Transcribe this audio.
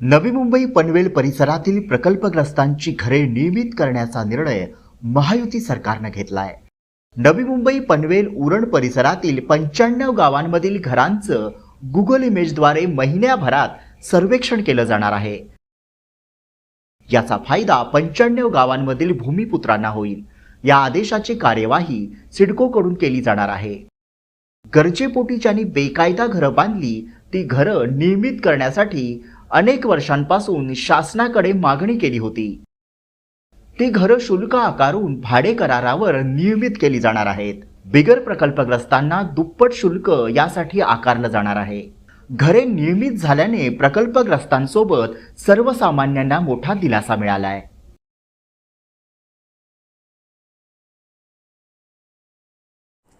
नवी मुंबई पनवेल परिसरातील प्रकल्पग्रस्तांची घरे नियमित करण्याचा निर्णय महायुती सरकारनं घेतलाय. नवी मुंबई पनवेल उरण परिसरातील पंच्याण्णव गावांमधील घरांचं गुगल इमेजद्वारे महिन्याभरात सर्वेक्षण केलं जाणार आहे. याचा फायदा पंच्याण्णव गावांमधील भूमिपुत्रांना होईल. या आदेशाची कार्यवाही सिडकोकडून केली जाणार आहे. गरजेपोटी ज्यांनी बेकायदा घरं बांधली ती घरं नियमित करण्यासाठी अनेक वर्षांपासून शासनाकडे मागणी केली होती. ती घरं शुल्क आकारून भाडे करारावर नियमित केली जाणार आहेत. बिगर प्रकल्पग्रस्तांना दुप्पट शुल्क यासाठी आकारलं जाणार आहे. घरे नियमित झाल्याने प्रकल्पग्रस्तांसोबत सर्वसामान्यांना मोठा दिलासा मिळालाय.